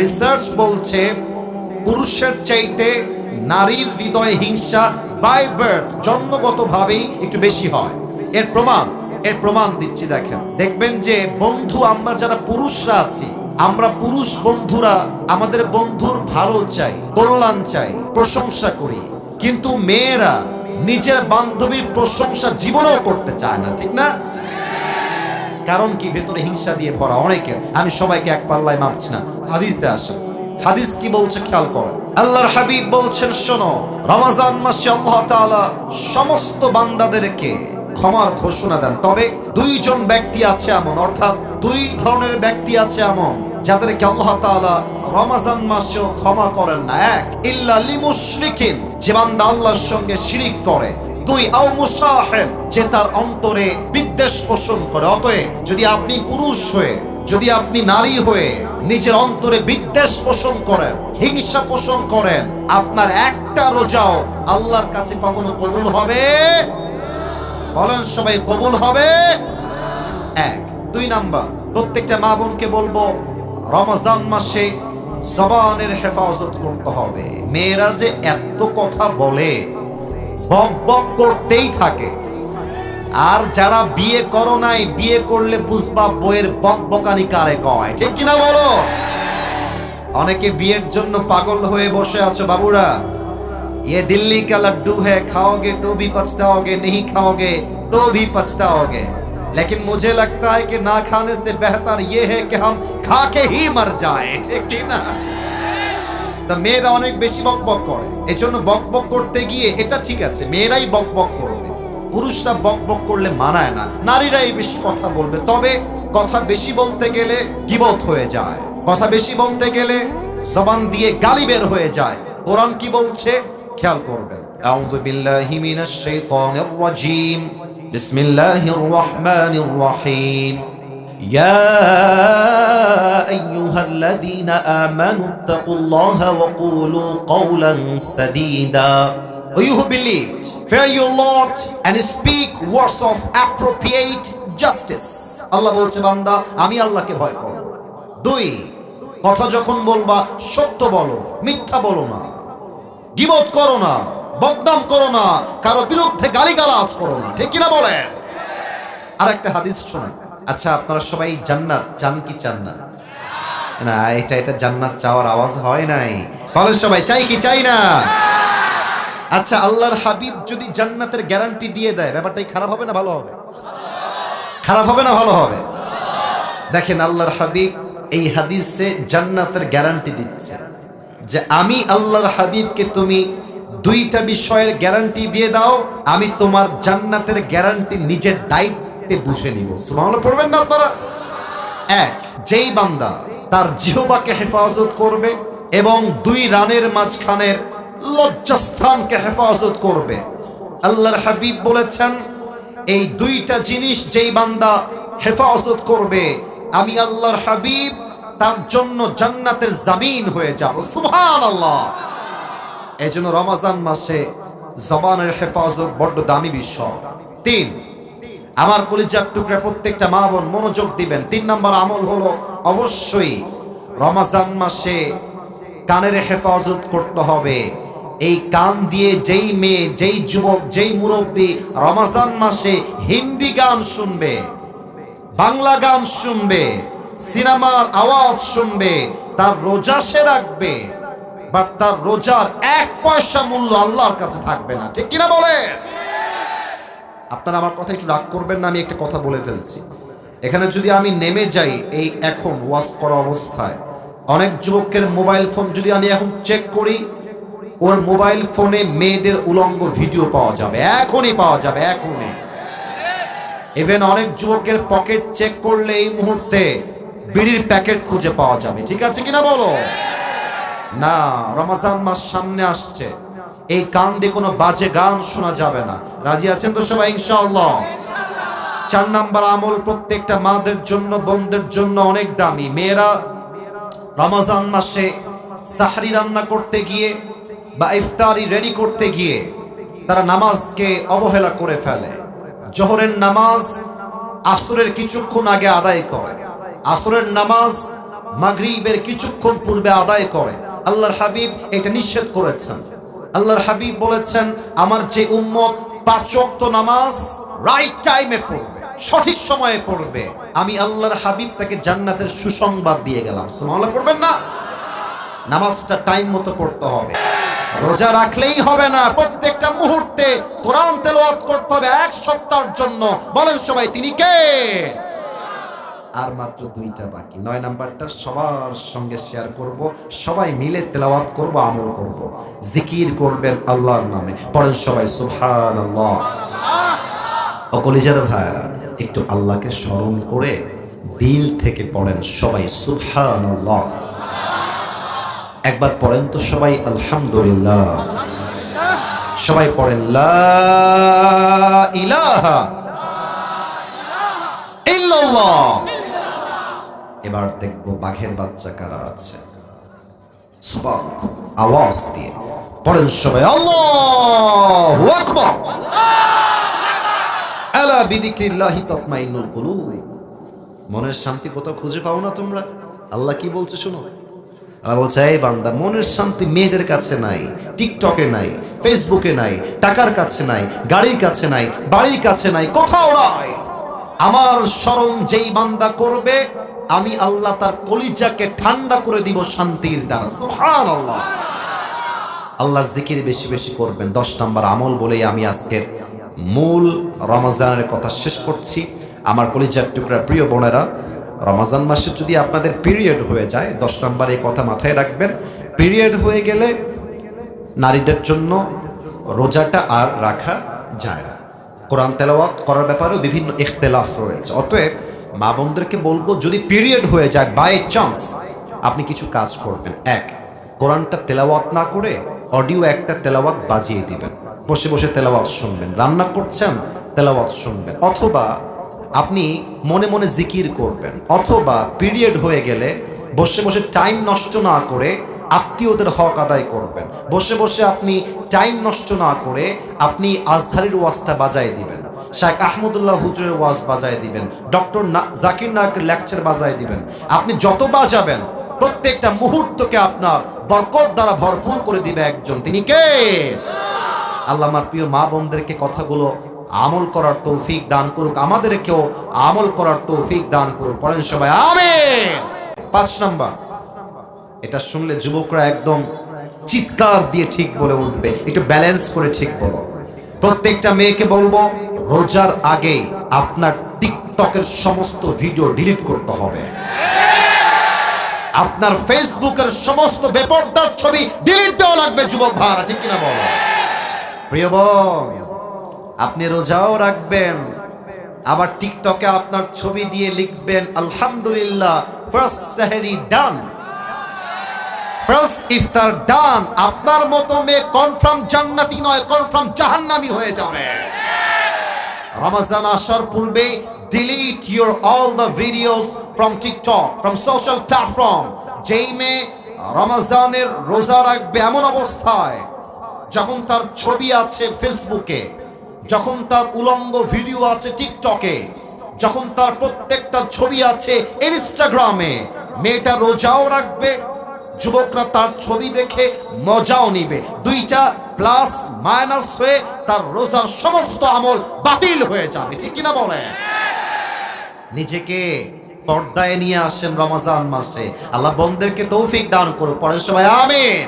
Research বলছে, পুরুষের চাইতে নারীর হৃদয়ে হিংসা বাই বার্থ জন্মগতভাবেই একটু বেশি হয়। এর প্রমাণ এর প্রমাণ দিচ্ছি, দেখেন। দেখবেন যে বন্ধু, আমরা যারা পুরুষরা আছি, আমরা পুরুষ বন্ধুরা আমাদের বন্ধুর ভালো চাই, কল্যাণ চাই, প্রশংসা করি। কিন্তু মেয়েরা নিজের বান্ধবীর প্রশংসা জীবনেও করতে চায় না, ঠিক না? কারণ কি? ভেতরে হিংসা দিয়ে ভরা অনেকের। আমি সবাইকে এক পাল্লায় মাপছি না। হাদিসে আসে। হাদিস কি বলছে খেয়াল করেন। আল্লাহর হাবিব বলছেন, শোনো, রমাজান মাসে আল্লাহ তাআলা সমস্ত বান্দাদেরকে ক্ষমার ঘোষণা দেন। তবে দুইজন ব্যক্তি আছে এমন, অর্থাৎ দুই ধরনের ব্যক্তি আছে এমন, যাদেরকে আল্লাহ তাআলা রমাজান মাসেও ক্ষমা করেন না। এক, ইল্লা লিমুশরিকিন, যে বান্দা আল্লাহর সঙ্গে শিরিক করে। দুই আও যে তার অন্তরে বিদ্বেষ পোষণ করে। অতএব যদি আপনি পুরুষ হয়ে, যদি আপনি নারী হয়ে নিজের অন্তরে বিদ্বেষ পোষণ করেন, হিংসা পোষণ করেন, আপনার একটা রোজাও আল্লাহর কাছে কখনো কবুল হবে? বলেন সবাই, কবুল হবে? এক। দুই নাম্বার, প্রত্যেকটা মা বোনকে বলব, রমজান মাসে জবানের হেফাজত করতে হবে। মেয়েরা যে এত কথা বলে বক বক করতেই থাকে আর যারা বিয়ে করো নাই বিয়ে করলে বুঝবা বইয়ের বক বকানি কারে কয় ঠিক কিনা বলো অনেকে বিয়ের জন্য পাগল হয়ে বসে আছো বাবুরা ये दिल्ली का लड्डू है खाओगे तो भी पछताओगे नहीं खाओगे तो भी पछताओगे लेकिन मुझे लगता है कि ना खाने से बेहतर ये है कि हम खा के ही मर जाए ঠিক কি না তা মেয়েরা অনেক বেশি বক বক করে। এজন্য বক বক করতে গিয়ে এটা ঠিক আছে, মেয়েরাই বক বক করবে। পুরুষরা বক বক করলে মানায় না, নারীরাই বেশি কথা বলবে। তবে কথা বেশি বলতে গেলে কিবত হয়ে যায়। কথা বেশি বলতে গেলে জবান দিয়ে গালি বের হয়ে যায়। কোরআন কি বলছে? খেয়াল করবেন। আউযু বিল্লাহি মিনাশ শাইতানির রাজীম। বিসমিল্লাহির রহমানির রহিম। يا أيها الذين آمنوا اتقوا الله وقولوا قولا سديدا O you who believed, fear your Lord and speak words of appropriate justice. আল্লাহ বলছে বান্দা আমি আল্লাহকে ভয় করো দুই কথা যখন বলবা সত্য বলো মিথ্যা বলো না গিবত করো না বদনাম করো না কারো বিরুদ্ধে গালিগালাজ করো না ঠিক কিনা বলেন আর একটা হাদিস শোনেন আচ্ছা আপনারা সবাই জান্নাত, চান কি চান না? না, এটা এটা জান্নাত চাওয়ার আওয়াজ হয় নাই। বলো সবাই, চাই কি চাই না? আচ্ছা আল্লাহর হাবিব যদি জান্নাতের গ্যারান্টি দিয়ে দেয় ব্যাপারটাই খারাপ হবে না ভালো হবে? খারাপ হবে না ভালো হবে? দেখেন, আল্লাহর হাবিব এই হাদিসে জান্নাতের গ্যারান্টি দিচ্ছে। যে আমি আল্লাহর হাবিবকে তুমি দুইটা বিষয়ের গ্যারান্টি দিয়ে দাও, আমি তোমার জান্নাতের গ্যারান্টি নিজের দায়িত্বে বুঝে নিব। সুবহানাল্লাহ, পড়বেন না আপনারা? এক, যেই বান্দা তার জিহবাকে হেফাজত করবে এবং দুই রানের মাঝখানের লজ্জাস্থানকে হেফাজত করবে। আল্লাহর হাবিব বলেছেন, এই দুইটা জিনিস যেই বান্দা হেফাজত করবে, আমি আল্লাহর হাবিব, তার জন্য জান্নাতের জামিন হয়ে যাব। সুবহানাল্লাহ। এই জন্য রমাজান মাসে জবানের হেফাজত বড্ড দামি বিষয়। তিন আমার কলিজার টুকরা প্রত্যেকটা মা বোন মনোযোগ দিবেন। তিন নম্বর আমল হলো অবশ্যই রমাজান মাসে কানের হেফাজত করতে হবে। এই কান দিয়ে যেই মেয়ে, যেই যুবক, যেই মুরব্বী রমাজান মাসে হিন্দি গান শুনবে, বাংলা গান শুনবে, সিনেমার আওয়াজ শুনবে, তার রোজা সে রাখবে বাট তার রোজার এক পয়সা মূল্য আল্লাহর কাছে থাকবে না। ঠিক কিনা বলে আপনারা আমার কথা একটু রাগ করবেন না, আমি একটা কথা বলে ফেলছি। এখানে যদি আমি নেমে যাই এই এখন ওয়াশ করা অবস্থায়, অনেক যুবকের মোবাইল ফোন যদি আমি এখন চেক করি, ওর মোবাইল ফোনে মেয়েদের উলঙ্গ ভিডিও পাওয়া যাবে, এখনই পাওয়া যাবে, এখনই। ইভেন অনেক যুবকের পকেট চেক করলে এই মুহূর্তে বিড়ির প্যাকেট খুঁজে পাওয়া যাবে, ঠিক আছে কিনা বলো? না, রমাজান মাস সামনে আসছে। এই কান দিয়ে কোনো বাজে গান শোনা যাবে না। রাজি আছেন তো সবাই, ইনশাআল্লাহ? চার নাম্বার আমল প্রত্যেকটা মাদের জন্য, বোনদের জন্য অনেক দামি। মেয়েরা রমাজান মাসে সাহরি রান্না করতে গিয়ে বা ইফতারি রেডি করতে গিয়ে তারা নামাজকে অবহেলা করে ফেলে। জোহরের নামাজ আসরের কিছুক্ষণ আগে আদায় করে। আসরের নামাজ মাগরিবের কিছুক্ষণ পূর্বে আদায় করে। আল্লাহর হাবিব এটা নিষেধ করেছেন। আল্লাহর হাবিব বলেছেন, আমার যে উম্মত পাঁচ ওয়াক্ত নামাজ রাইট টাইমে পড়বে, সঠিক সময়ে পড়বে। আমি আল্লাহর হাবিব তাকে জান্নাতের সুসংবাদ দিয়ে গেলাম। সুবহানাল্লাহ, পড়বেন না? নামাজটা টাইম মতো পড়তে হবে। রোজা রাখলেই হবে না। প্রত্যেকটা মুহূর্তে কোরআন তেলাওয়াত করতে হবে এক সপ্তাহের জন্য। বলেন সবাই, তিনি কে? আর মাত্র দুইটা বাকি। নয় নাম্বারটা সবার সঙ্গে শেয়ার করব, সবাই মিলে তেলাওয়াত করব, আমল করব। জিকির করবেন আল্লাহর নামে। পড়েন সবাই, সুবহানাল্লাহ। অকলিজার ভাইরা একটু আল্লাহকে স্মরণ করে দিল থেকে পড়েন সবাই, সুবহানাল্লাহ। একবার পড়েন তো সবাই, আলহামদুলিল্লাহ। সবাই পড়েন, লা ইলাহা ইল্লাল্লাহ। এবার দেখব বাঘের বাচ্চা কারা আছে। আওয়াজ দিয়ে বিদিক্রিল্লাহি তাতমাইন্নুল মনের শান্তি কোথাও খুঁজে পাও না তোমরা? আল্লাহ কি বলছে শোনো? আল্লাহ বলছে, এই বান্দা, মনের শান্তি মেয়েদের কাছে নাই, টিকটকে নাই, ফেসবুকে নাই, টাকার কাছে নাই, গাড়ির কাছে নাই, বাড়ির কাছে নাই, কোথাও নাই। আমার স্মরণ যেই বান্দা করবে, আমি আল্লাহ তার কলিজাকে ঠান্ডা করে দিব শান্তির দ্বারা। সুবহানাল্লাহ। আল্লাহর জিকির বেশি বেশি করবেন। দশ নম্বর আমল বলেই আমি আজকের মূল রমজানের কথা শেষ করছি। আমার কলিজার টুকরা প্রিয় বোনেরা, রমজান মাসে যদি আপনাদের পিরিয়ড হয়ে যায়, দশ নম্বর এই কথা মাথায় রাখবেন। পিরিয়ড হয়ে গেলে নারীদের জন্য রোজাটা আর রাখা যায় না। কোরআন তেলাওয়াত করার ব্যাপারেও বিভিন্ন ইখতলাফ রয়েছে। অতএব মা বোনদেরকে বলব, যদি পিরিয়ড হয়ে যায় বাই চান্স আপনি কিছু কাজ করবেন। এক, কোরআনটা তেলাওয়াত না করে অডিও একটা তেলাওয়াত বাজিয়ে দিবেন। বসে বসে তেলাওয়াত শুনবেন। রান্না করছেন, তেলাওয়াত শুনবেন। অথবা আপনি মনে মনে জিকির করবেন। অথবা পিরিয়ড হয়ে গেলে বসে বসে টাইম নষ্ট না করে আত্মীয়দের হক আদায় করবেন। বসে বসে আপনি টাইম নষ্ট না করে আপনি আজহারির ওয়াজটা বাজায় দিবেন। শাহেখ আহমদুল্লাহ হুজুরের ওয়াজ বাজায় দিবেন। ডক্টর জাকির নায়কের লেকচার বাজায় দিবেন। আপনি যত বাজাবেন, প্রত্যেকটা মুহূর্তকে আপনার বরকত দ্বারা ভরপুর করে দিবে একজন। তিনি কে? আল্লাহ আমার প্রিয় মা বোনদেরকে কথাগুলো আমল করার তৌফিক দান করুক। আমাদেরকেও আমল করার তৌফিক দান করুক। পড়েন সবাই, আমিন। পাঁচ নাম্বার। এটা শুনলে যুবকরা একদম চিৎকার দিয়ে ঠিক বলে উঠবে। একটু ব্যালেন্স করে ঠিক বলো। প্রত্যেকটা মেয়েকে বলব, রোজার আগে আপনার টিকটকের সমস্ত ভিডিও ডিলিট করতে হবে। আপনার ফেসবুকের সমস্ত বেপরদার ছবি ডিলিট দেওয়া লাগবে, যুবক ভাই আছে কিনা বল? প্রিয় বোন, আপনি রোজাও রাখবেন, আবার টিকটকে আপনার ছবি দিয়ে লিখবেন, আলহামদুলিল্লাহ ফার্স্ট সাহেরি ডান ফার্স্ট ইফতার ডান আপনার মতো মেয়ে কনফার্ম জান্নাতি নয় কনফার্ম জাহান্নামি হয়ে যাবে। রমাজান আসার পূর্বে delete your all the videos from TikTok from social platform যেই মেয়ে রমাজানের রোজা রাখবে এমন অবস্থায়, যখন তার ছবি আছে ফেসবুকে যখন তার উলঙ্গ ভিডিও আছে টিকটকে যখন তার প্রত্যেকটা ছবি আছে ইনস্টাগ্রামে মেয়েটা রোজাও রাখবে যুবকরা তার ছবি দেখে মজাও নিবে। দুইটা প্লাস মাইনাস হয়ে তার রোজার সমস্ত আমল বাতিল হয়ে যাবে। ঠিক কিনা বলে নিজেকে পর্দায় নিয়ে আসেন রমাজান মাসে। আল্লাহ বন্ধেরকে তৌফিক দান করুন পরের সবাই, আমিন।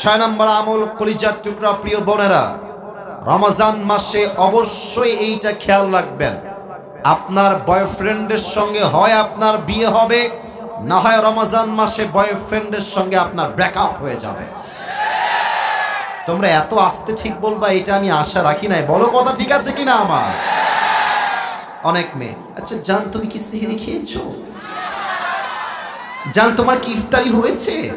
ছয় নম্বর আমল কলিজার টুকরা, প্রিয় বোনেরা, রমাজান মাসে অবশ্যই এইটা খেয়াল রাখবেন। আপনার বয়ফ্রেন্ডের সঙ্গে হয়, আপনার বিয়ে হবে না হয় রমাজান মাসে বয়ফ্রেন্ডের সঙ্গে আপনার ব্রেকআপ হয়ে যাবে। তোমরা এত আসতে ঠিক বলবা, এটা আমি আশা রাখি নাই। বলো কথা ঠিক আছে কিনা আমার? অনেক মেয়ে। আচ্ছা জান, তুমি কি সিহিরি খেয়েছো? জান, তোমার কি ইফতারি হয়েছে?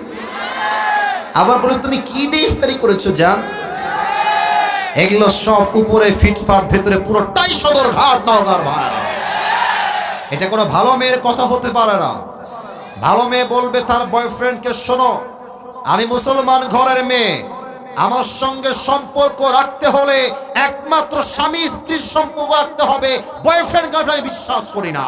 আবার বলে, তুমি কি দিয়ে ইফতারি করেছ, জান? এগুলো সব উপরে, ফিটফাট, ভেতরে, পুরোটাই সদর ঘাট নওগার ভাই এটা কোনো ভালো মেয়ের কথা হতে পারে না। ভালো মেয়ে বলবে তার বয়ফ্রেন্ডকে শোনো, আমি মুসলমান ঘরের মেয়ে। আমার সঙ্গে সম্পর্ক রাখতে হলে একমাত্র স্বামী স্ত্রীর সম্পর্ক রাখতে হবে। বয়ফ্রেন্ড গার্লফ্রেন্ড আমি বিশ্বাস করি না।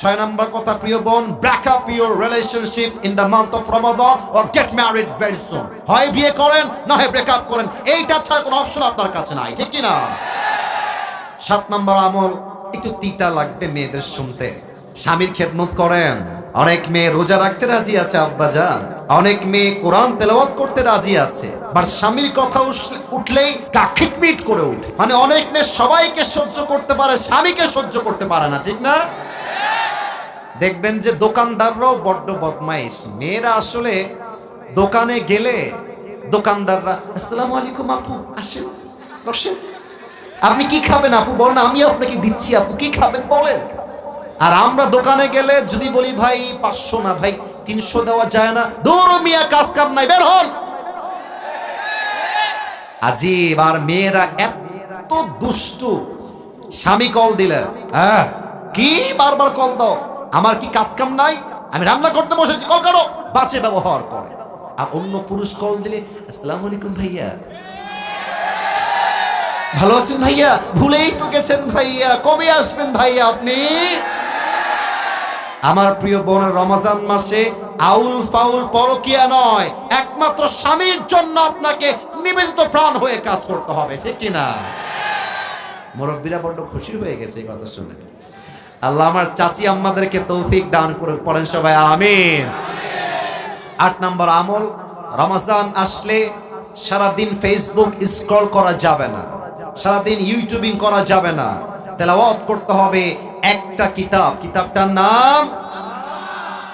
ছয় নম্বর কথা, প্রিয় বোন break up your relationship in the month of Ramadan or get married very soon হয় বিয়ে করেন, না হয় ব্রেক আপ করেন, এইটা ছাড়া কোনো অপশন আপনার কাছে নাই, ঠিক কি না? সাত নম্বর আমল, একটু তিতা লাগবে মেয়েদের শুনতে। স্বামীর খেদমত করেন। অনেক মেয়ে রোজা রাখতে রাজি আছে আব্বা যান অনেক মেয়ে কোরআন তেলাওয়াত করতে রাজি আছে। বাট স্বামীর কথা উঠলেই কাখিটমিট করে উঠে মানে অনেক মেয়ে সবাইকে সহ্য করতে পারে, স্বামীকে সহ্য করতে পারে না, ঠিক না? দেখবেন যে দোকানদাররাও বড্ড বদমাইশ। মেয়েরা আসলে দোকানে গেলে দোকানদাররা, আসসালামু আলাইকুম আপু, আসেন, বসেন। আপনি কি খাবেন আপু? বলেন, আমি আপনাকে দিচ্ছি আপু, কি খাবেন বলেন? আর আমরা দোকানে গেলে যদি বলি, ভাই, পাঁচশো না, ভাই, তিনশো দেওয়া যায় না। দৌড় মিয়া, কাজ কাম নাই, বের হন। আজিব, আর মেয়েরা এত দুষ্টু। স্বামী কল দিলে হ্যাঁ কি বারবার কল দাও? আমার কি কাজ কাম নাই? আমি রান্না করতে বসেছি, কল করো। বাজে ব্যবহার করে। আর অন্য পুরুষ কল দিলে, আসসালামু আলাইকুম ভাইয়া। ভালো আছেন ভাইয়া? ভুলেই তো গেছেন ভাইয়া। কবে আসবেন ভাইয়া আপনি? আমার প্রিয় বোনের রমাজান মাসে আউল ফাউল পরকিয়া নয়, একমাত্র স্বামীর জন্য আপনাকে নিবেদিত প্রাণ হয়ে কাজ করতে হবে, ঠিক কি না মুরব্বীরা বড্ড খুশি হয়ে গেছে এই কথা শুনে। আল্লাহ আমার চাচি আম্মাদেরকে তৌফিক দান করে পড়েন সবাই, আমিন। আট নম্বর আমল, রমাজান আসলে সারাদিন ফেসবুক স্ক্রল করা যাবে না, সারাদিন ইউটিউবিং করা যাবে না। তেলাওয়াত করতে হবে একটা কিতাব। কিতাবটার নাম?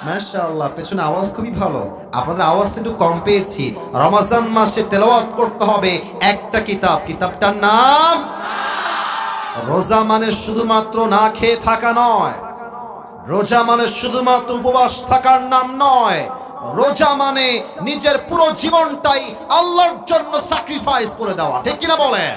মাশাআল্লাহ, পেছনে আওয়াজ খুবই ভালো। আপনাদের আওয়াজটা একটু কম পেয়েছি। রমাজান মাসে তেলাওয়াত করতে হবে একটা কিতাব। কিতাবটার নাম? রোজা মানে শুধুমাত্র না খেয়ে থাকা নয়। রোজা মানে শুধুমাত্র উপবাস থাকার নাম নয়। রোজা মানে নিজের পুরো জীবনটাই আল্লাহর জন্য স্যাক্রিফাইস করে দেওয়া। ঠিক কিনা বলেন?